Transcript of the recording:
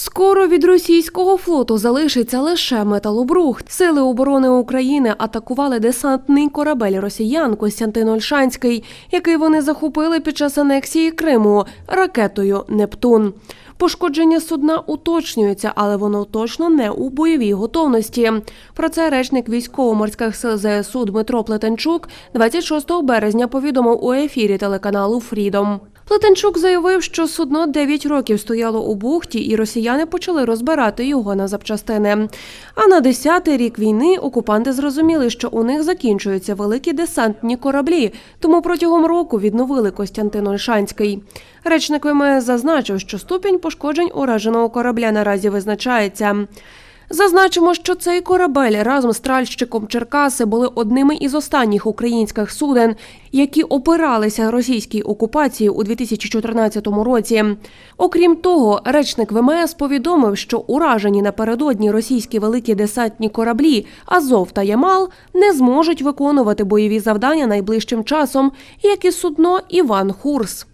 Скоро від російського флоту залишиться лише металобрухт. Сили оборони України атакували десантний корабель росіян Костянтин Ольшанський, який вони захопили під час анексії Криму ракетою Нептун. Пошкодження судна уточнюється, але воно точно не у бойовій готовності. Про це речник військово-морських сил ЗСУ Дмитро Плетенчук 26 березня повідомив у ефірі телеканалу Фрідом. Плетенчук заявив, що судно 9 років стояло у бухті, і росіяни почали розбирати його на запчастини. А на 10-й рік війни окупанти зрозуміли, що у них закінчуються великі десантні кораблі, тому протягом року відновили Костянтин Ольшанський. Речник ВМС зазначив, що ступінь пошкоджень ураженого корабля наразі визначається. Зазначимо, що цей корабель разом з тральщиком Черкаси були одними із останніх українських суден, які опиралися російській окупації у 2014 році. Окрім того, речник ВМС повідомив, що уражені напередодні російські великі десантні кораблі Азов та Ямал не зможуть виконувати бойові завдання найближчим часом, як і судно Іван Хурс.